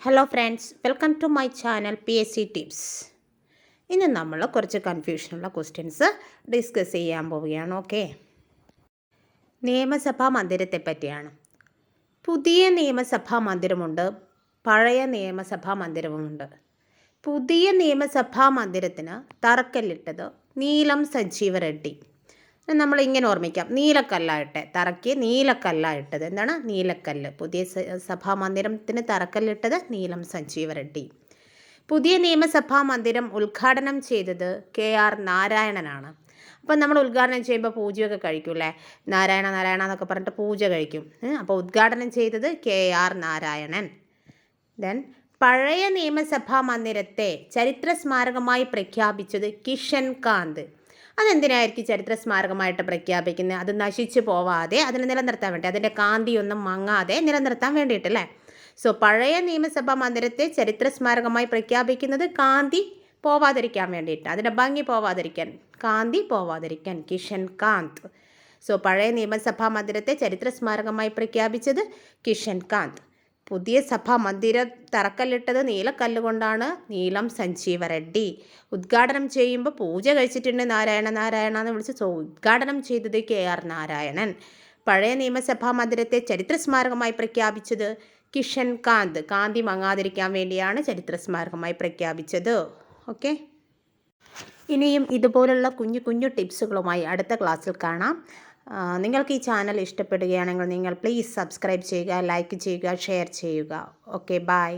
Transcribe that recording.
Hello friends welcome to my channel P S C tips ഇന്ന് നമ്മൾ കുറച്ച് കൺഫ്യൂഷനുള്ള questions discuss ചെയ്യാൻ പോവുകയാണ് ഓക്കെ നിയമസഭാ മന്ദിരത്തെ പറ്റിയാണ്. പുതിയ നിയമസഭാ മന്ദിരമുണ്ട് പഴയ നിയമസഭാ മന്ദിരവുമുണ്ട്. പുതിയ നിയമസഭാ മന്ദിരത്തിന് തറക്കല്ലിട്ടത് നീലം സജീവ റെഡ്ഡി. നമ്മൾ ഇങ്ങനെ ഓർമ്മിക്കാം. നീലക്കല്ലായിട്ടെ തറയ്ക്ക് നീലക്കല്ലായിട്ടത്. എന്താണ്? നീലക്കല്ല്. പുതിയ സഭാ മന്ദിരത്തിന് തറക്കല്ലിട്ടത് നീലം സഞ്ജീവ റെഡ്ഡി. പുതിയ നിയമസഭാ മന്ദിരം ഉദ്ഘാടനം ചെയ്തത് കെ ആർ നാരായണനാണ്. അപ്പം നമ്മൾ ഉദ്ഘാടനം ചെയ്യുമ്പോൾ പൂജയൊക്കെ കഴിക്കും അല്ലേ? നാരായണ നാരായണ എന്നൊക്കെ പറഞ്ഞിട്ട് പൂജ കഴിക്കും. അപ്പോൾ ഉദ്ഘാടനം ചെയ്തത് കെ ആർ നാരായണൻ. ദെൻ പഴയ നിയമസഭാ മന്ദിരത്തെ ചരിത്ര സ്മാരകമായി പ്രഖ്യാപിച്ചത് കിഷൻ കാന്ത്. അതെന്തിനായിരിക്കും ചരിത്ര സ്മാരകമായിട്ട് പ്രഖ്യാപിക്കുന്നത്? അത് നശിച്ചു പോവാതെ അതിനെ നിലനിർത്താൻ വേണ്ടി അതിന്റെ കാന്തിയൊന്നും മങ്ങാതെ നിലനിർത്താൻ വേണ്ടിയിട്ടല്ലേ സോ പഴയ നിയമസഭാ മന്ദിരത്തെ ചരിത്ര സ്മാരകമായി പ്രഖ്യാപിക്കുന്നത് കാന്തി പോവാതിരിക്കാൻ വേണ്ടിയിട്ട്. അതിന്റെ ഭംഗി പോവാതിരിക്കാൻ കാന്തി പോവാതിരിക്കാൻ കിഷൻ കാന്ത്. സോ പഴയ നിയമസഭാ മന്ദിരത്തെ ചരിത്ര സ്മാരകമായി പ്രഖ്യാപിച്ചത് കിഷൻ കാന്ത്. പുതിയ സഭാ മന്ദിരം തറക്കല്ലിട്ടത് നീലക്കല്ലുകൊണ്ടാണ് നീലം സഞ്ജീവ റെഡ്ഡി ഉദ്ഘാടനം ചെയ്യുമ്പോൾ പൂജ കഴിച്ചിട്ടുണ്ട് നാരായണ നാരായണ എന്ന് വിളിച്ച് ഉദ്ഘാടനം ചെയ്തത് കെ ആർ നാരായണൻ. പഴയ നിയമസഭാ മന്ദിരത്തെ ചരിത്ര സ്മാരകമായി പ്രഖ്യാപിച്ചത് കിഷൻ കാന്ത്. കാന്തി മങ്ങാതിരിക്കാൻ വേണ്ടിയാണ് ചരിത്ര സ്മാരകമായി പ്രഖ്യാപിച്ചത്. ഓക്കെ? ഇനിയും ഇതുപോലുള്ള കുഞ്ഞു കുഞ്ഞു ടിപ്സുകളുമായി അടുത്ത ക്ലാസ്സിൽ കാണാം. നിങ്ങൾക്ക് ഈ ചാനൽ ഇഷ്ടപ്പെടുകയാണെങ്കിൽ നിങ്ങൾ പ്ലീസ് സബ്സ്ക്രൈബ് ചെയ്യുക ലൈക്ക് ചെയ്യുക ഷെയർ ചെയ്യുക. Okay bye